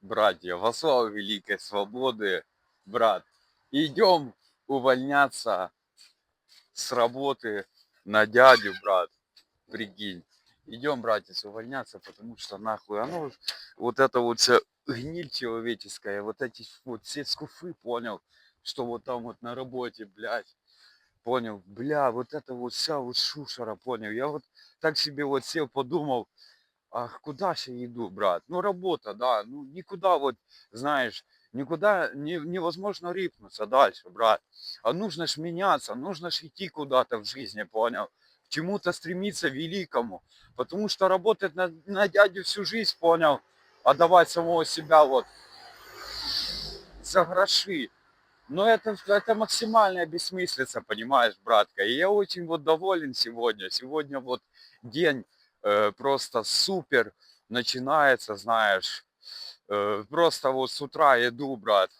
братья, во славу великой свободы, брат, идем увольняться с работы на дядю, брат, прикинь. Идем, братец, увольняться, потому что нахуй оно, вот это вот вся гниль человеческая, вот эти вот все скуфы, понял, что вот там вот на работе, блядь, понял, бля, вот это вот вся вот шушера, понял. Я вот так себе вот сел, подумал, ах, куда же иду, брат? Ну, работа, да, ну, никуда вот, знаешь, никуда не, невозможно рипнуться дальше, брат. А нужно ж меняться, нужно ж идти куда-то в жизни, понял? К чему-то стремиться великому. Потому что работать на, на дядю всю жизнь, понял, отдавать самого себя вот за гроши. Но это, это максимальная бессмыслица, понимаешь, братка. И я очень вот доволен сегодня. Сегодня вот день просто супер начинается, знаешь. Э, просто вот с утра иду, брат,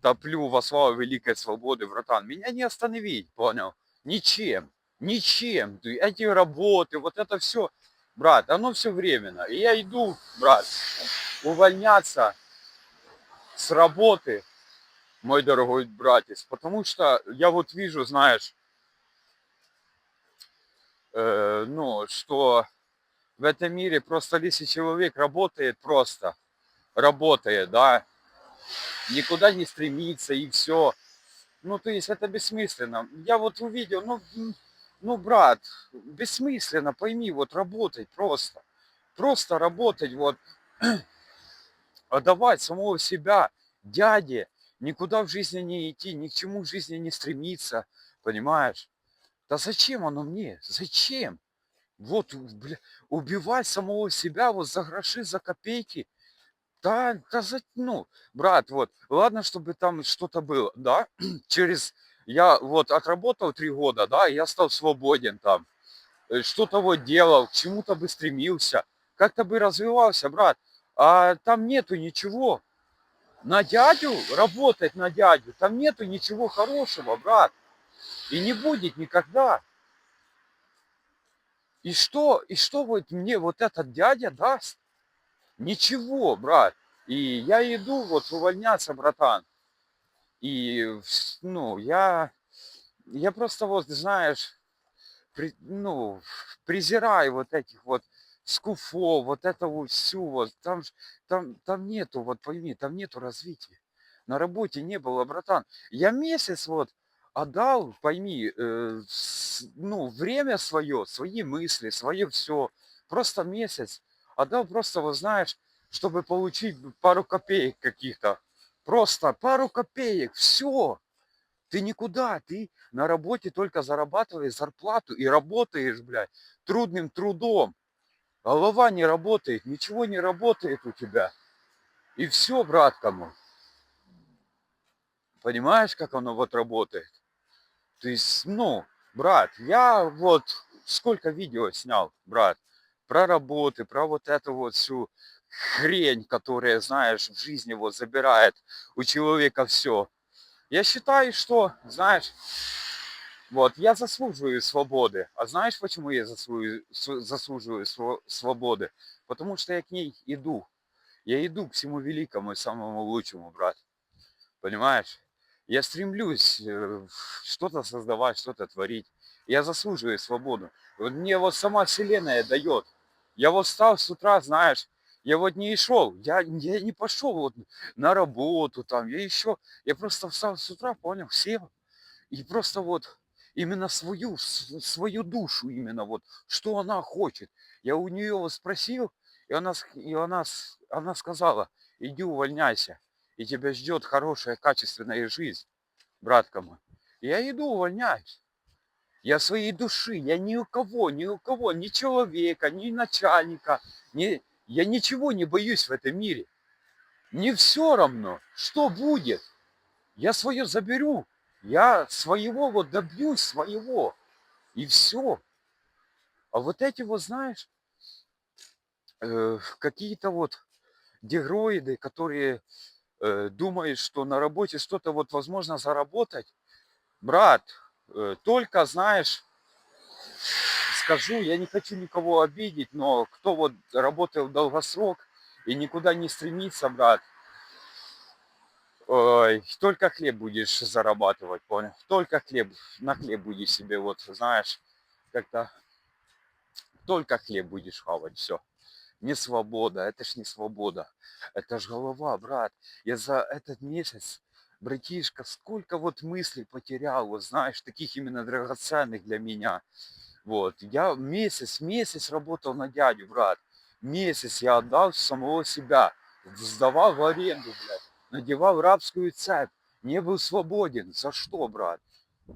топлю во славу великой свободы, братан. Меня не остановить, понял? Ничем, ничем. Эти работы, вот это все, брат, оно все временно. И я иду, брат, увольняться с работы, мой дорогой братец, потому что я вот вижу, знаешь, э, ну, что в этом мире просто если человек работает просто, работает, да, никуда не стремится и все. Ну, то есть это бессмысленно. Я вот увидел, ну, ну, брат, бессмысленно, пойми, вот работать просто. Просто работать, вот, отдавать самого себя дяде, никуда в жизни не идти, ни к чему в жизни не стремиться, понимаешь? Да зачем оно мне? Зачем? Вот, бля, убивать самого себя вот за гроши, за копейки. Да, да, за, ну, брат, вот, ладно, чтобы там что-то было, да, через, я вот отработал три года, да, я стал свободен там, э, что-то вот делал, к чему-то бы стремился, как-то бы развивался, брат, а там нету ничего, на дядю, работать на дядю, там нету ничего хорошего, брат. И не будет никогда. И что, и что вот мне вот этот дядя даст? Ничего, брат. И я иду вот увольняться, братан. И, ну, я, я просто вот, знаешь, при, ну, презираю вот этих вот скуфо, вот это вот всю вот, там, там, там нету, вот пойми, там нету развития. На работе не было, братан. Я месяц вот отдал, пойми, э, с, ну, время свое, свои мысли, свое все. Просто месяц отдал просто, вот знаешь, чтобы получить пару копеек каких-то. Просто пару копеек, все. Ты никуда, ты на работе только зарабатываешь зарплату и работаешь, блядь, трудным трудом. Голова не работает, ничего не работает у тебя. И все, братка мой. Понимаешь, как оно вот работает? То есть, ну, брат, я вот сколько видео снял, брат, про работы, про вот эту вот всю хрень, которая, знаешь, в жизни вот забирает у человека все. Я считаю, что, знаешь, вот, я заслуживаю свободы. А знаешь, почему я заслуживаю, заслуживаю свободы? Потому что я к ней иду. Я иду к всему великому и самому лучшему, брат. Понимаешь? Я стремлюсь э, что-то создавать, что-то творить. Я заслуживаю свободу. Мне вот сама вселенная дает. Я вот встал с утра, знаешь, я вот не шел, я, я не пошел вот на работу там, я еще, я просто встал с утра, понял, сел. И просто вот именно свою, свою душу именно вот, что она хочет. Я у нее вот спросил, и она, и она, она сказала, иди увольняйся, и тебя ждет хорошая, качественная жизнь, братка мой. Я иду увольняюсь. Я своей души, я ни у кого, ни у кого, ни человека, ни начальника, ни, я ничего не боюсь в этом мире. Не все равно, что будет. Я свое заберу, я своего вот добьюсь своего. И все. А вот эти вот, знаешь, э, какие-то вот дегроиды, которые э, думают, что на работе что-то вот возможно заработать. Брат, э, только, знаешь, скажу, я не хочу никого обидеть, но кто вот работает в долгосрок и никуда не стремиться, брат, ой, только хлеб будешь зарабатывать, понял? Только хлеб, на хлеб будешь себе, вот, знаешь, как-то только хлеб будешь хавать, все. Не свобода, это ж не свобода. Это ж голова, брат. Я за этот месяц, братишка, сколько вот мыслей потерял, вот знаешь, таких именно драгоценных для меня. Вот, я месяц, месяц работал на дядю, брат. Месяц я отдал самого себя, сдавал в аренду, блядь, надевал рабскую цепь, не был свободен. За что, брат?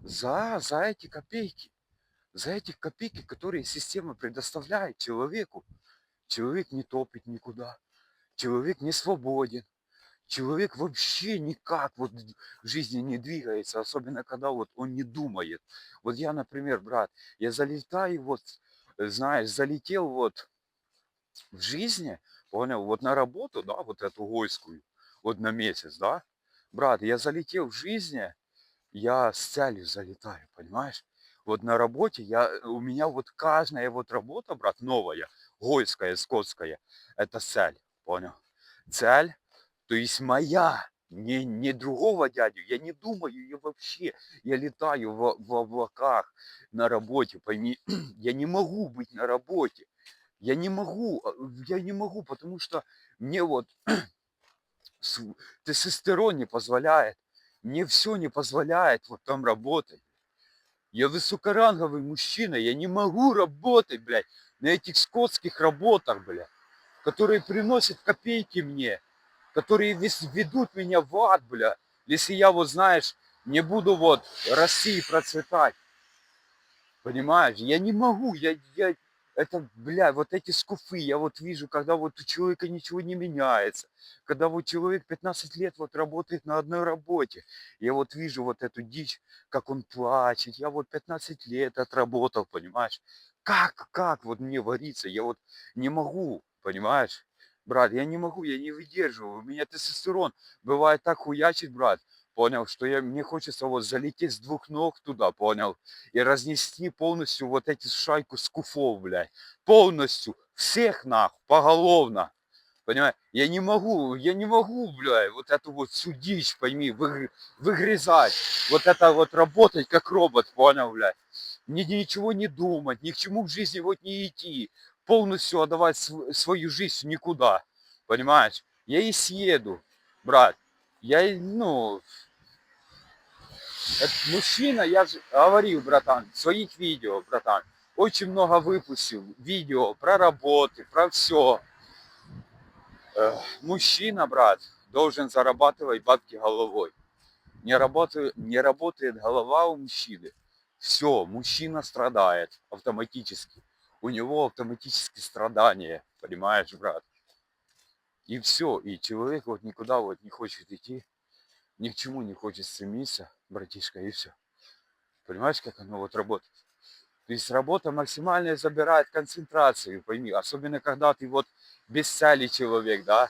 За, за эти копейки. За эти копейки, которые система предоставляет человеку. Человек не топит никуда. Человек не свободен. Человек вообще никак вот в жизни не двигается, особенно когда вот он не думает. Вот я, например, брат, я залетаю вот, знаешь, залетел вот в жизни, понял, вот на работу, да, вот эту гойскую, вот на месяц, да, брат, я залетел в жизни, я с целью залетаю, понимаешь? Вот на работе я, у меня вот каждая вот работа, брат, новая, гойская, скотская, это цель, понял? Цель, то есть моя, не, не другого дядю, я не думаю ее вообще, я летаю в, в облаках на работе, пойми, я не могу быть на работе, я не могу, а, я не могу, потому что мне вот тестостерон не позволяет, мне все не позволяет вот там работать. Я высокоранговый мужчина, я не могу работать, блядь, на этих скотских работах, блядь, которые приносят копейки мне, которые ведут меня в ад, бля. Если я вот, знаешь, не буду вот расти и процветать. Понимаешь? Я не могу, я, я, это, бля, вот эти скуфы, я вот вижу, когда вот у человека ничего не меняется, когда вот человек 15 лет вот работает на одной работе, я вот вижу вот эту дичь, как он плачет, я вот 15 лет отработал, понимаешь? Как, как вот мне вариться, я вот не могу, понимаешь? Брат, я не могу, я не выдерживаю, у меня тестостерон бывает так хуячит, брат, понял, что я, мне хочется вот залететь с двух ног туда, понял, и разнести полностью вот эти шайку скуфов, блядь. Полностью. Всех нахуй, поголовно. Понимаешь? Я не могу, я не могу, блядь, вот эту вот всю дичь, пойми, вы, выгрызать. Вот это вот работать как робот, понял, блядь. Ни, ничего не думать, ни к чему в жизни вот не идти. Полностью отдавать св- свою жизнь никуда. Понимаешь? Я и съеду, брат. Я, ну, мужчина, я же говорил, братан, в своих видео, братан, очень много выпустил видео про работы, про все. Мужчина, брат, должен зарабатывать бабки головой. Не работает, не работает голова у мужчины. Все, мужчина страдает автоматически. У него автоматически страдания, понимаешь, брат? И все, и человек вот никуда вот не хочет идти, ни к чему не хочет стремиться, братишка, и все. Понимаешь, как оно вот работает? То есть работа максимально забирает концентрацию, пойми, особенно когда ты вот без цели человек, да,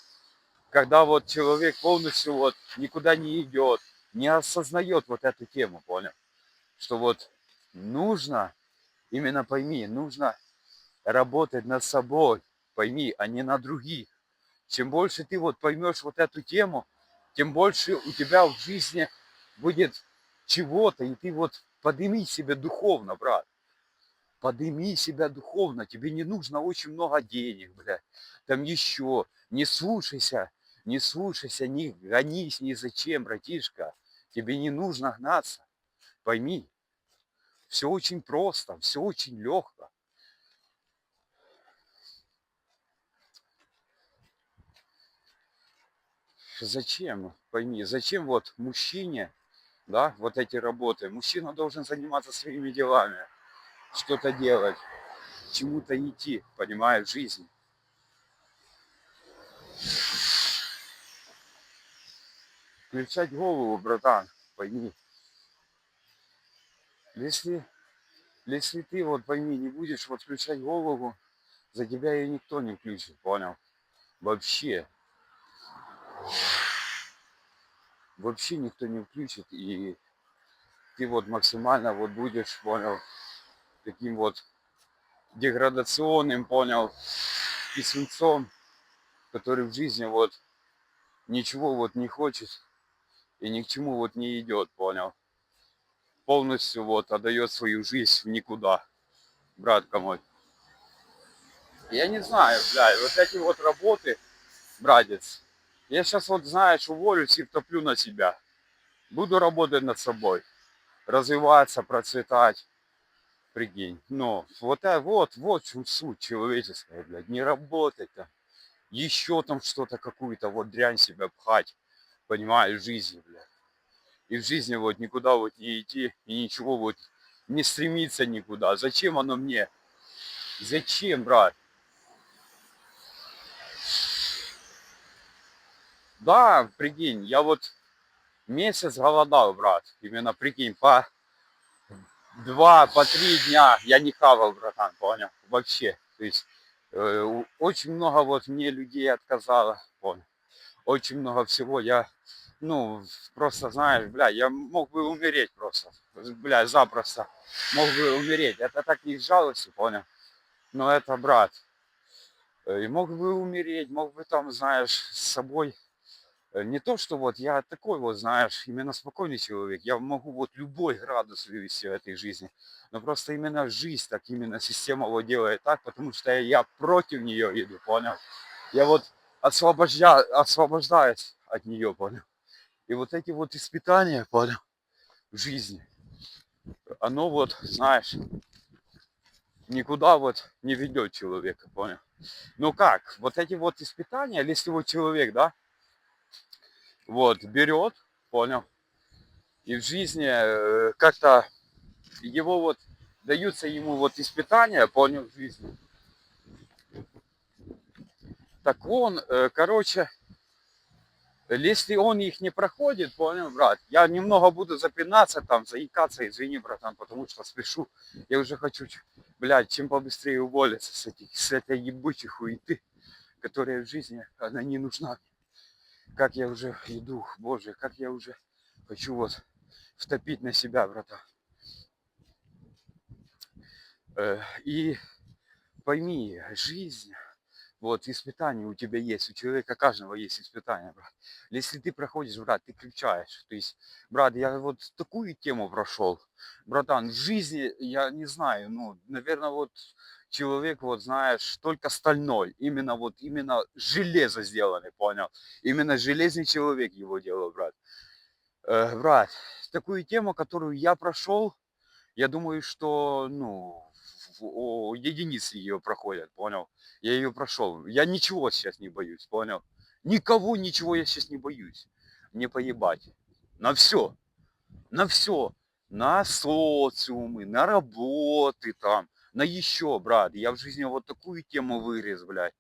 когда вот человек полностью вот никуда не идет, не осознает вот эту тему, понял? Что вот нужно, именно пойми, нужно работать над собой, пойми, а не на других. Чем больше ты вот поймешь вот эту тему, тем больше у тебя в жизни будет чего-то, и ты вот подними себя духовно, брат. Подними себя духовно, тебе не нужно очень много денег, блядь. Там еще, не слушайся, не слушайся, не гонись ни зачем, братишка. Тебе не нужно гнаться, пойми. Все очень просто, все очень легко. Зачем, пойми, зачем вот мужчине, да, вот эти работы? Мужчина должен заниматься своими делами, что-то делать, чему-то идти, понимаешь, в жизни. Включать голову, братан, пойми. Если, если ты вот пойми, не будешь вот включать голову, за тебя ее никто не включит, понял? Вообще. Вообще никто не включит, и ты вот максимально вот будешь, понял, таким вот деградационным, понял, писюнцом, который в жизни вот ничего вот не хочет и ни к чему вот не идет, понял? Полностью вот отдает свою жизнь в никуда, братка мой. Я не знаю, блядь, вот эти вот работы, братец, я сейчас вот, знаешь, уволюсь и втоплю на себя. Буду работать над собой, развиваться, процветать. Прикинь. Но вот, э, вот, вот в чем суть человеческая, блядь. Не работать там. Еще там что-то, какую-то вот дрянь себя пхать. Понимаешь, в жизни, блядь. И в жизни вот никуда вот не идти и ничего вот не стремиться никуда. Зачем оно мне? Зачем, брат? Да, прикинь, я вот месяц голодал, брат. Именно прикинь, по два, по три дня я не хавал, братан, понял? Вообще. То есть э, очень много вот мне людей отказало, понял? Очень много всего я, ну, просто знаешь, бля, я мог бы умереть просто. Бля, запросто мог бы умереть. Это так не жалости, понял? Но это, брат, э, и мог бы умереть, мог бы там, знаешь, с собой Не то, что вот я такой вот, знаешь, именно спокойный человек. Я могу вот любой градус вывести в этой жизни. Но просто именно жизнь, так именно система вот делает так, потому что я, против нее иду, понял? Я вот освобождя, освобождаюсь от нее, понял? И вот эти вот испытания, понял, в жизни, оно вот, знаешь, никуда вот не ведет человека, понял? Ну как, вот эти вот испытания, если вот человек, да, вот, берет, понял, и в жизни э, как-то его вот даются ему вот испытания, понял, в жизни. Так он, э, короче, если он их не проходит, понял, брат, я немного буду запинаться там, заикаться, извини, братан, потому что спешу. Я уже хочу, блядь, чем побыстрее уволиться с, этих, с этой ебучей хуеты, которая в жизни, она не нужна. Как я уже иду, боже, как я уже хочу вот втопить на себя, братан. Э, И пойми, жизнь, вот испытания у тебя есть, у человека каждого есть испытания, брат. Если ты проходишь, брат, ты кричаешь. То есть, брат, я вот такую тему прошел, братан, в жизни, я не знаю, ну, наверное, вот человек, вот знаешь, только стальной, именно вот, именно железо сделанный, понял? Именно железный человек его делал, брат. Э, брат, такую тему, которую я прошел, я думаю, что, ну, о, единицы ее проходят, понял? Я ее прошел. Я ничего сейчас не боюсь, понял? Никого, ничего я сейчас не боюсь. Мне поебать. На все. На все. На социумы, на работы там, на еще, брат. Я в жизни вот такую тему вырез, блядь,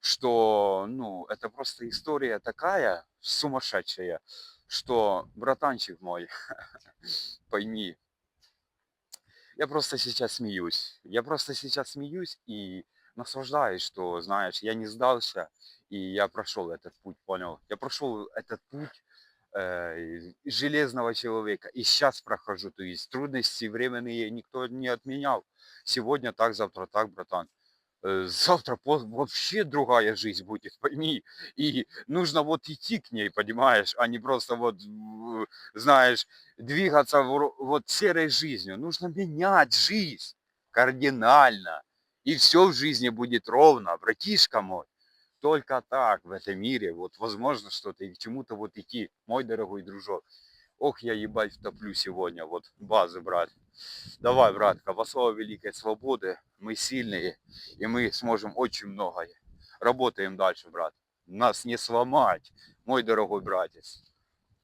что, ну, это просто история такая сумасшедшая, что, братанчик мой, пойми, я просто сейчас смеюсь. Я просто сейчас смеюсь и наслаждаюсь, что, знаешь, я не сдался, и я прошел этот путь, понял? Я прошел этот путь железного человека, и сейчас прохожу, то есть трудности временные никто не отменял. Сегодня так, завтра так, братан. Э, Завтра вообще другая жизнь будет, пойми. И нужно вот идти к ней, понимаешь, а не просто вот, знаешь, двигаться вот серой жизнью. Нужно менять жизнь кардинально. И все в жизни будет ровно, братишка мой. Только так в этом мире вот возможно что-то и к чему-то вот идти, мой дорогой дружок. Ох, я ебать втоплю сегодня, вот базы, брат. Давай, братка, во слава великой свободы, мы сильные, и мы сможем очень многое. Работаем дальше, брат. Нас не сломать, мой дорогой братец.